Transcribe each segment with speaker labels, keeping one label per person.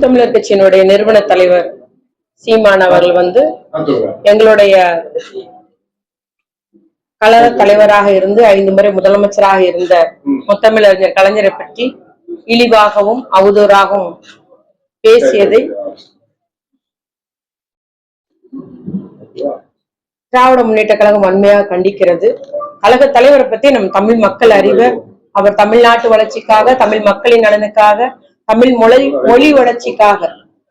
Speaker 1: நாம் தமிழர் கட்சியினுடைய நிறுவன தலைவர் சீமான் அவர்கள் வந்து எங்களுடைய கழக தலைவராக இருந்து ஐந்து முறை முதலமைச்சராக இருந்த முத்தமிழறிஞர் கலைஞரை பற்றி இழிவாகவும் அவதூறாகவும் பேசியதை திராவிட முன்னேற்ற கழகம் வன்மையாக கண்டிக்கிறது. கழக தலைவரை பத்தி நம் தமிழ் மக்கள் அறிவ. அவர் தமிழ்நாட்டு வளர்ச்சிக்காக தமிழ் மக்களின் நலனுக்காக தமிழ் மொழி மொழி வளர்ச்சிக்காக.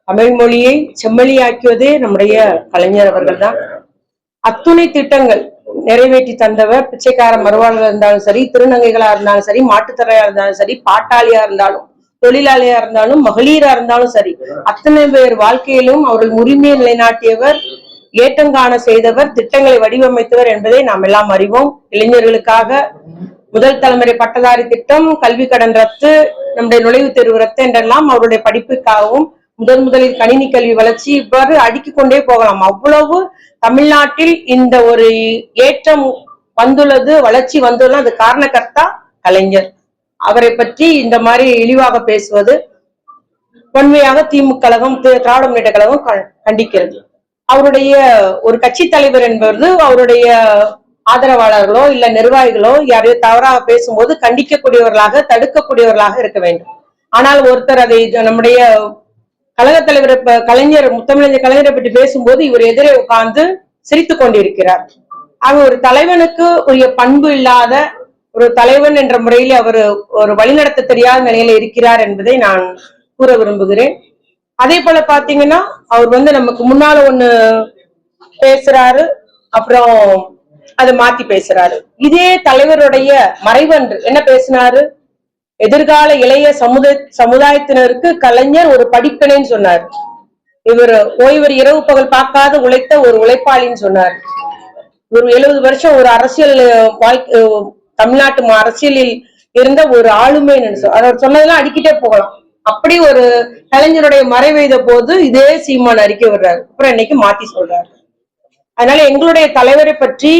Speaker 1: தமிழ் மொழியை செம்மொழியாக்கியதே நம்முடைய கலைஞர் அவர்கள் தான் அத்துணை திட்டங்கள் நிறைவேற்றி தந்தவர் பிச்சைக்கார மறுவாழ்கள் இருந்தாலும் சரி திருநங்கைகளா இருந்தாலும் சரி மாட்டுத்தரையா இருந்தாலும் சரி பாட்டாளியா இருந்தாலும் தொழிலாளியா இருந்தாலும் மகளிரா இருந்தாலும் சரி அத்தனை பேர் வாழ்க்கையிலும் அவர்கள் உரிமையை நிலைநாட்டியவர் ஏற்றங்காண செய்தவர் திட்டங்களை வடிவமைத்தவர் என்பதை நாம் எல்லாம் அறிவோம். இளைஞர்களுக்காக முதல் தலைமுறை பட்டதாரி திட்டம் கல்வி கடன் ரத்து நம்முடைய நுழைவுத் தேர்வு ரத்து என்றெல்லாம் அவருடைய படிப்புக்காகவும் முதன் முதலில் கணினி கல்வி வளர்ச்சி இவ்வாறு அடுக்கிக் கொண்டே போகலாம். அவ்வளவு தமிழ்நாட்டில் இந்த ஒரு ஏற்றம் வந்துள்ளது வளர்ச்சி வந்துள்ளது. அது காரணகர்த்தா கலைஞர். அவரை பற்றி இந்த மாதிரி இழிவாக பேசுவது உண்மையாக திமுக கழகம் திராவிட முன்னேற்ற கழகம் கண்டிக்கிறது. அவருடைய ஒரு கட்சி தலைவர் என்பது அவருடைய ஆதரவாளர்களோ இல்ல நிர்வாகிகளோ யாரையோ தவறாக பேசும்போது கண்டிக்கக்கூடியவர்களாக தடுக்கக்கூடியவர்களாக இருக்க வேண்டும். ஆனால் ஒருத்தர் அதை நம்முடைய கழக தலைவர் கலைஞர் முத்தமிழஞ்ச கலைஞரை பற்றி பேசும்போது இவர் எதிரே உட்கார்ந்து சிரித்துக் கொண்டிருக்கிறார். ஆக ஒரு தலைவனுக்கு உரிய பண்பு இல்லாத ஒரு தலைவன் என்ற முறையில் அவர் ஒரு வழிநடத்த தெரியாத நிலையில இருக்கிறார் என்பதை நான் கூற விரும்புகிறேன். அதே போல பாத்தீங்கன்னா அவர் வந்து நமக்கு முன்னால ஒண்ணு பேசுறாரு அப்புறம் அதை மாத்தி பேசுறாரு. இதே தலைவருடைய மறைவன்று என்ன பேசினாரு? எதிர்கால இளைய சமுதாய சமுதாயத்தினருக்கு கலைஞர் ஒரு படிப்பினைன்னு சொன்னார். இவர் ஓய்வர் இரவு பகல் பார்க்காத உழைத்த ஒரு உழைப்பாளின்னு சொன்னார். ஒரு எழுபது வருஷம் ஒரு அரசியல் வாழ்க்கை தமிழ்நாட்டு அரசியலில் இருந்த ஒரு ஆளுமைன்னு அவர் சொன்னதெல்லாம் அடிக்கிட்டே போகலாம். அப்படி ஒரு கலைஞருடைய மறைவெய்த போது இதே சீமான் அறிக்கை விடுறாரு. அப்புறம் இன்னைக்கு மாத்தி சொல்றாரு. அதனால எங்களுடைய தலைவரை பற்றி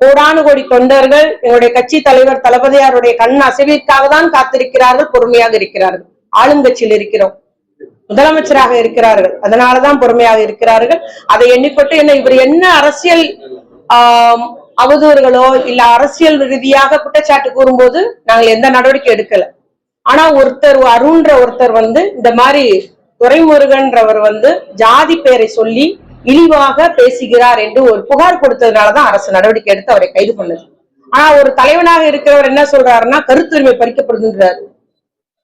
Speaker 1: கோடானு கோடி தொண்டர்கள் எங்களுடைய கட்சி தலைவர் தளபதியாருடைய கண் அசைவிற்காக தான் காத்திருக்கிறார்கள் பொறுமையாக இருக்கிறார்கள். ஆளுங்கட்சியில் இருக்கிறோம். முதலமைச்சராக இருக்கிறார்கள். அதனாலதான் பொறுமையாக இருக்கிறார்கள். அதை எண்ணிக்கொண்டு என்ன இவர் என்ன அரசியல் ஆஹ் அவதூறுகளோ இல்ல அரசியல் ரீதியாக குற்றச்சாட்டு கூறும்போது நாங்கள் எந்த நடவடிக்கை எடுக்கல. ஆனா ஒருத்தர் அருண்ன்ற ஒருத்தர் வந்து இந்த மாதிரி துரைமுருகன்றவர் வந்து ஜாதி பெயரை சொல்லி இழிவாக பேசுகிறார் என்று ஒரு புகார் கொடுத்ததுனாலதான் அரசு நடவடிக்கை எடுத்து அவரை கைது பண்ணது. ஆனா ஒரு தலைவனாக இருக்கிறவர் என்ன சொல்றாருன்னா கருத்துரிமை பறிக்கப்படுதுன்றாரு.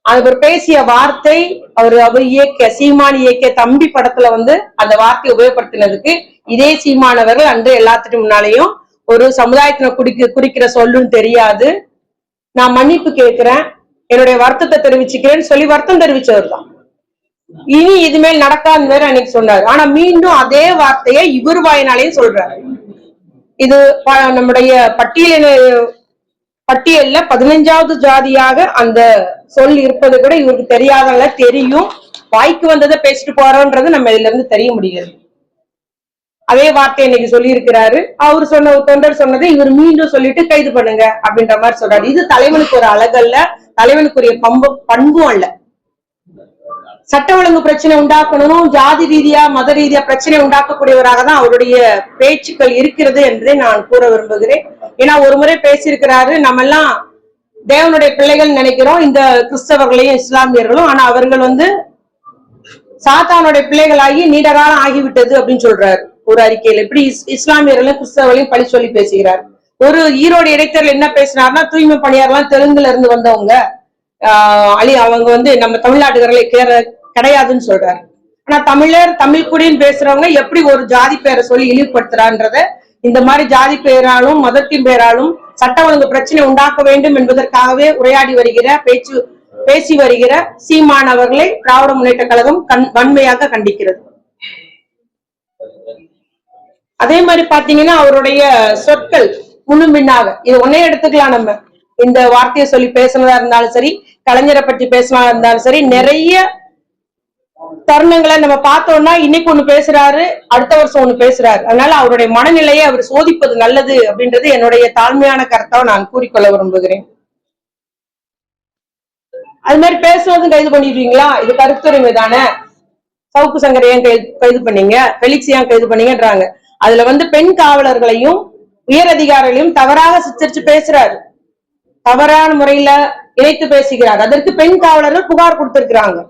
Speaker 1: அவர் பேசிய வார்த்தை அவர் அவர் இயக்கிய சீமான் இயக்கிய தம்பி படத்துல வந்து அந்த வார்த்தையை உபயோகப்படுத்தினதுக்கு இதே சீமானவர்கள் அன்று எல்லாத்துக்கும் முன்னாலேயும் ஒரு சமுதாயத்தின குடிக்க குறிக்கிற சொல்லுன்னு தெரியாது. நான் மன்னிப்பு கேட்கிறேன். என்னுடைய வருத்தத்தை தெரிவிச்சுக்கிறேன்னு சொல்லி வருத்தம் தெரிவிச்சவர் தான் இனி இதுமேல் நடக்காது வேற அன்னைக்கு சொன்னாரு. ஆனா மீண்டும் அதே வார்த்தையை இவர் வாயினாலேயும் சொல்றாரு. இது நம்முடைய பட்டியலின பட்டியல்ல பதினைஞ்சாவது ஜாதியாக அந்த சொல் இருப்பது கூட இவருக்கு தெரியாதல்ல தெரியும். வாய்க்கு வந்ததை பேசிட்டு போறோன்றது நம்ம இதுல இருந்து தெரிய முடிகிறது. அதே வார்த்தை இன்னைக்கு சொல்லி இருக்கிறாரு அவர் சொன்ன தொண்டர் சொன்னதை இவர் மீண்டும் சொல்லிட்டு கைது பண்ணுங்க அப்படின்ற மாதிரி சொல்றாரு. இது தலைவனுக்கு ஒரு அழகல்ல தலைவனுக்குரிய பம்பு பண்பும் அல்ல. சட்ட ஒழுங்கு பிரச்சனை உண்டாக்கணும் ஜாதி ரீதியா மத ரீதியா பிரச்சனை உண்டாக்கக்கூடியவராக தான் அவருடைய பேச்சுக்கள் இருக்கிறது என்றே நான் கூற விரும்புகிறேன். ஏன்னா ஒரு முறை பேசியிருக்கிறாரு நம்ம எல்லாம் தேவனுடைய பிள்ளைகள் நினைக்கிறோம் இந்த கிறிஸ்தவர்களையும் இஸ்லாமியர்களும் ஆனா அவர்கள் வந்து சாத்தானுடைய பிள்ளைகளாகி நீண்ட காலம் ஆகிவிட்டது அப்படின்னு சொல்றாரு. ஒரு அறிக்கையில. இப்படி இஸ்- இஸ்லாமியர்களையும் கிறிஸ்தவர்களையும் பழி சொல்லி பேசுகிறார். ஒரு ஈரோடு இடைத்தேர்தல் என்ன பேசினார்னா தூய்மை பணியாரெல்லாம் தெலுங்குல இருந்து வந்தவங்க. அழி அலி அவங்க வந்து நம்ம தமிழ்நாட்டுக்காரர்களை கேர கிடையாதுன்னு சொல்றாரு. ஆனா தமிழர் தமிழ் குடின்னு பேசுறவங்க எப்படி ஒரு ஜாதி பேரை சொல்லி இழிவுபடுத்துறான்றத இந்த மாதிரி ஜாதி பெயராலும் மதத்தின் பெயராலும் சட்ட ஒழுங்கு பிரச்சனை உண்டாக்க வேண்டும் என்பதற்காகவே உரையாடி வருகிற பேச்சு பேசி வருகிற சீமானவர்களை திராவிட முன்னேற்ற கழகம் கண் வன்மையாக கண்டிக்கிறது. அதே மாதிரி பாத்தீங்கன்னா அவருடைய சொற்கள் முன்னும் பின்னாக இது ஒன்னே எடுத்துக்கலாம் நம்ம. இந்த வார்த்தையை சொல்லி பேசுனதா இருந்தாலும் சரி கலைஞரை பற்றி பேசலாம் இருந்தாலும் சரி நிறைய தருணங்களை நம்ம பார்த்தோம்னா இன்னைக்கு ஒண்ணு பேசுறாரு அடுத்த வருஷம் ஒண்ணு பேசுறாரு. அதனால அவருடைய மனநிலையை அவர் சோதிப்பது நல்லது அப்படின்றது என்னுடைய தாழ்மையான கருத்தாக நான் கூறிக்கொள்ள விரும்புகிறேன். அது மாதிரி பேசுவதும் கைது பண்ணிடுவீங்களா? இது கருத்துரிமை தானே. சவுக்கு சங்கரை ஏன் கைது கைது பண்ணீங்க? பெலிக்ஸ் ஏன் கைது பண்ணீங்கன்றாங்க. அதுல வந்து பெண் காவலர்களையும் உயர் அதிகாரிகளையும் தவறாக சித்தரிச்சு பேசுறாரு. தவறான முறையில இணைத்து பேசுகிறார். அதற்கு பெண் காவலர்கள் புகார் கொடுத்திருக்கிறாங்க.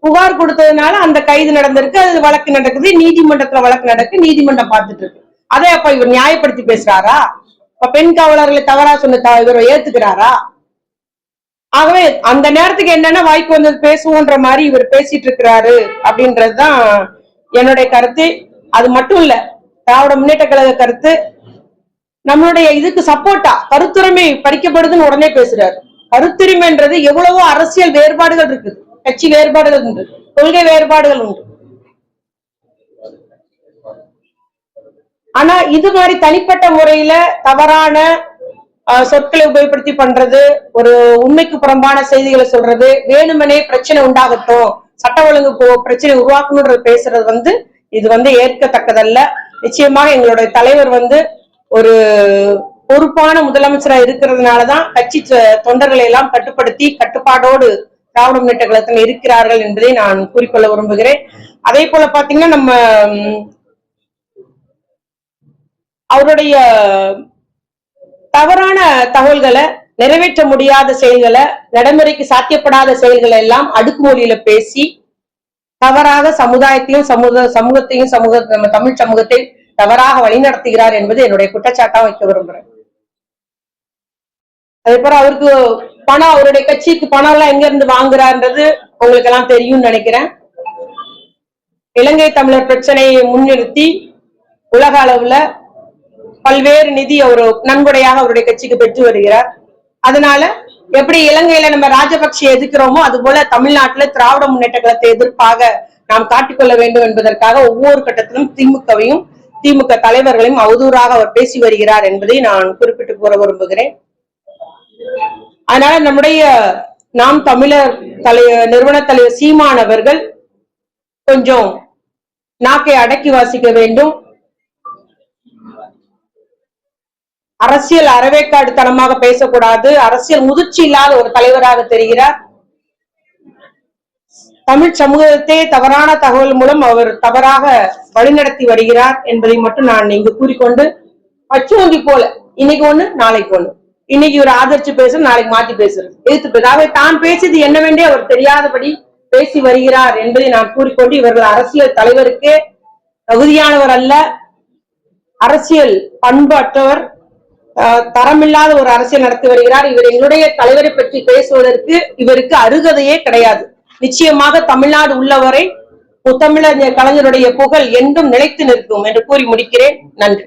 Speaker 1: புகார் கொடுத்ததுனால அந்த கைது நடந்திருக்கு. அது வழக்கு நடக்குது. நீதிமன்றத்துல வழக்கு நடக்கு. நீதிமன்றம் பார்த்துட்டு இருக்கு. அதை அப்ப இவர் நியாயப்படுத்தி பேசுறாரா? இப்ப பெண் காவலர்களை தவறா சொன்ன இவர் ஏத்துக்கிறாரா? ஆகவே அந்த நேரத்துக்கு என்னென்ன வாய்ப்பு வந்தது? பேசுவோன்ற மாதிரி இவர் பேசிட்டு இருக்கிறாரு அப்படின்றதுதான் என்னுடைய கருத்து. அது மட்டும் இல்ல திராவிட முன்னேற்ற கழக கருத்து. நம்மளுடைய இதுக்கு சப்போர்ட்டா கருத்துரிமை பறிக்கப்படுதுன்னு உடனே பேசுறாரு. கருத்துரிமைன்றது எவ்வளவோ அரசியல் வேறுபாடுகள் இருக்குது. கட்சி வேறுபாடுகள் உண்டு. கொள்கை வேறுபாடுகள் உண்டு. ஆனா இது மாதிரி தனிப்பட்ட முறையில தவறான சொற்களை உபயோகப்படுத்தி பண்றது ஒரு உண்மைக்கு புறம்பான செய்திகளை சொல்றது வேணுமனே பிரச்சனை உண்டாகட்டும் சட்ட ஒழுங்கு போ- பிரச்சனை உருவாக்கணும்ன்றது பேசுறது வந்து இது வந்து ஏற்கத்தக்கதல்ல. நிச்சயமாக எங்களுடைய தலைவர் வந்து ஒரு பொறுப்பான முதலமைச்சரா இருக்கிறதுனாலதான் கட்சி தொண்டர்களை எல்லாம் கட்டுப்படுத்தி கட்டுப்பாடோடு திராவிட முன்னேற்ற கழகத்தில் இருக்கிறார்கள் என்பதை நான் கூறிக்கொள்ள விரும்புகிறேன். அதே போல பாத்தீங்கன்னா நம்ம அவருடைய தவறான தகவல்களை நிறைவேற்ற முடியாத செயல்களை நடைமுறைக்கு சாத்தியப்படாத செயல்களை எல்லாம் அடுக்குமொழியில பேசி தவறாக சமுதாயத்தையும் சமூக சமூகத்தையும் சமூக நம்ம தமிழ் சமூகத்தை தவறாக வழிநடத்துகிறார் என்பது என்னுடைய குற்றச்சாட்டாக வைக்க விரும்புகிறேன் அதே அவருக்கு பணம் அவருடைய கட்சிக்கு பணம் எல்லாம் எங்க இருந்து வாங்குறான்றது உங்களுக்கு எல்லாம் தெரியும்னு நினைக்கிறேன். இலங்கை தமிழர் பிரச்சனையை முன்னிறுத்தி உலக அளவுல பல்வேறு நிதி அவர் நன்கொடையாக அவருடைய கட்சிக்கு பெற்று வருகிறார். அதனால எப்படி இலங்கையில நம்ம ராஜபக்ஷ எதிர்க்கிறோமோ அது போல தமிழ்நாட்டுல திராவிட முன்னேற்ற கழகத்தை எதிர்ப்பாக நாம் காட்டிக்கொள்ள வேண்டும் என்பதற்காக ஒவ்வொரு கட்டத்திலும் திமுகவையும் திமுக தலைவர்களையும் அவதூறாக அவர் பேசி வருகிறார் என்பதை நான் குறிப்பிட்டு கூற விரும்புகிறேன். அதனால நம்முடைய நாம் தமிழர் தலை நிறுவன தலைவர் சீமான் அவர்கள் கொஞ்சம் நாக்கை அடக்கி வாசிக்க வேண்டும். அரசியல் அறவேக்காடு தனமாக பேசக்கூடாது. அரசியல் முதிர்ச்சி இல்லாத ஒரு தலைவராக தெரிகிறார். தமிழ் சமூகத்தை தவறான தகவல் மூலம் அவர் தவறாக வழிநடத்தி வருகிறார் என்பதை மட்டும் நான் இங்கு கூறிக்கொண்டு பச்சுவந்தி போல இன்னைக்கு ஒண்ணு நாளைக்கு ஒண்ணு. இன்னைக்கு இவர் ஆதரிச்சு பேசுற நாளைக்கு மாத்தி பேசுறது. எதிர்த்து பேச தான் பேசியது என்னவென்றே அவர் தெரியாதபடி பேசி வருகிறார் என்பதை நான் கூறிக்கொண்டு இவர்கள் அரசியல் தலைவருக்கு தகுதியானவர் அல்ல. அரசியல் பண்பு அற்றவர் தரமில்லாத ஒரு அரசியல் நடத்தி வருகிறார். இவர் எங்களுடைய தலைவரை பற்றி பேசுவதற்கு இவருக்கு அருகதையே கிடையாது. நிச்சயமாக தமிழ்நாடு உள்ளவரை முத்தமிழர் கலைஞருடைய புகழ் என்றும் நிலைத்து நிற்கும் என்று கூறி முடிக்கிறேன். நன்றி.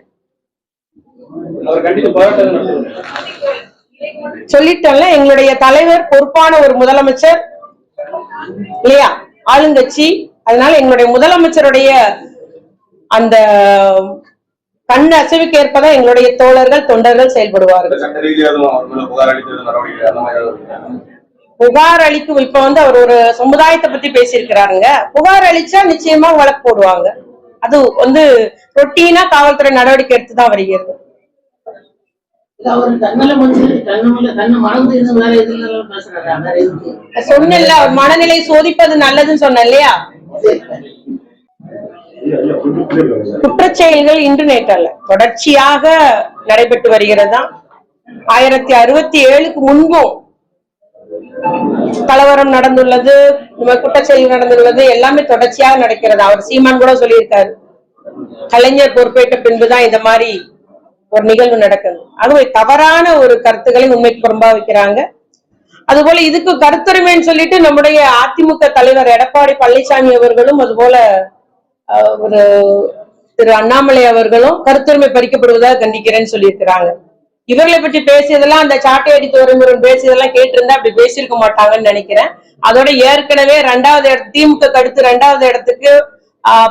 Speaker 1: சொல்லிட்டேன்ல எங்களுடைய தலைவர் பொறுப்பான ஒரு முதலமைச்சர் இல்லையா? ஆளுங்கட்சி. அதனால எங்களுடைய முதலமைச்சருடைய அந்த கண் அசைவுக்கு ஏற்பதான் எங்களுடைய தோழர்கள் தொண்டர்கள் செயல்படுவார்கள்.
Speaker 2: புகார்
Speaker 1: அளிக்கும் இப்ப வந்து அவர் ஒரு சமுதாயத்தை பத்தி பேசியிருக்கிறாருங்க. புகார் அளிச்சா நிச்சயமா வழக்கு போடுவாங்க. அது வந்து ரொட்டீனா காவல்துறை நடவடிக்கை எடுத்துதான் வருகிறது.
Speaker 3: அவர் தன்னல தன்னல தன்னை மறந்து இருந்து வேற வேற எதுக்கு
Speaker 1: மனநிலை சோதிப்பது நல்லதுன்னு சொன்னேன் இல்லையா? குற்றச்செயல்கள் இன்று நேற்று அல்ல தொடர்ச்சியாக நடைபெற்று வருகிறதா? ஆயிரத்தி அறுபத்தி ஏழுக்கு முன்பும் கலவரம் நடந்துள்ளது குற்றச்செயல் நடந்துள்ளது எல்லாமே தொடர்ச்சியாக நடக்கிறது? அவர் சீமான் கூட சொல்லியிருக்காரு. கலைஞர் பொறுப்பேற்ற பின்புதான் இந்த மாதிரி ஒரு நிகழ்வு நடக்குது. அதுவே தவறான ஒரு கருத்துக்களை உண்மைக்கு புறம்பா வைக்கிறாங்க அதுபோல இதுக்கு கருத்துரிமைன்னு சொல்லிட்டு நம்முடைய அதிமுக தலைவர் எடப்பாடி பழனிசாமி அவர்களும் அதுபோல ஒரு திரு அண்ணாமலை அவர்களும் கருத்துரிமை பறிக்கப்படுவதாக கண்டிக்கிறேன்னு சொல்லியிருக்கிறாங்க. இவர்களை பற்றி பேசியதெல்லாம் அந்த சாட்டை அடித்து துறைமுருகன் பேசியதெல்லாம் கேட்டிருந்தா அப்படி பேசியிருக்க மாட்டாங்கன்னு நினைக்கிறேன். அதோட ஏற்கனவே ரெண்டாவது இடத்து திமுக அடுத்து ரெண்டாவது இடத்துக்கு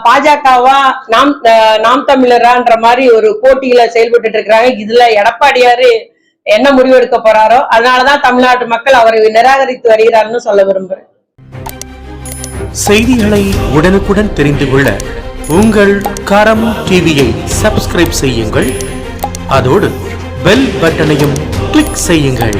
Speaker 1: பாஜகவா நாம் நாம் தமிழரான்ற மாதிரி ஒரு போட்டியில செயல்பட்டு இருக்கிறாங்க. இதுல எடப்பாடியாரு என்ன முடிவெடுக்க போறாரோ அதனாலதான் தமிழ்நாட்டு மக்கள் அவரை நிராகரித்து வருகிறார்னு சொல்ல விரும்புறேன்.
Speaker 4: செய்திகளை உடனுக்குடன் தெரிந்து கொள்ள உங்கள் கரம் டிவியை சப்ஸ்கிரைப் செய்யுங்கள். அதோடு பெல் பட்டனையும் கிளிக் செய்யுங்கள்.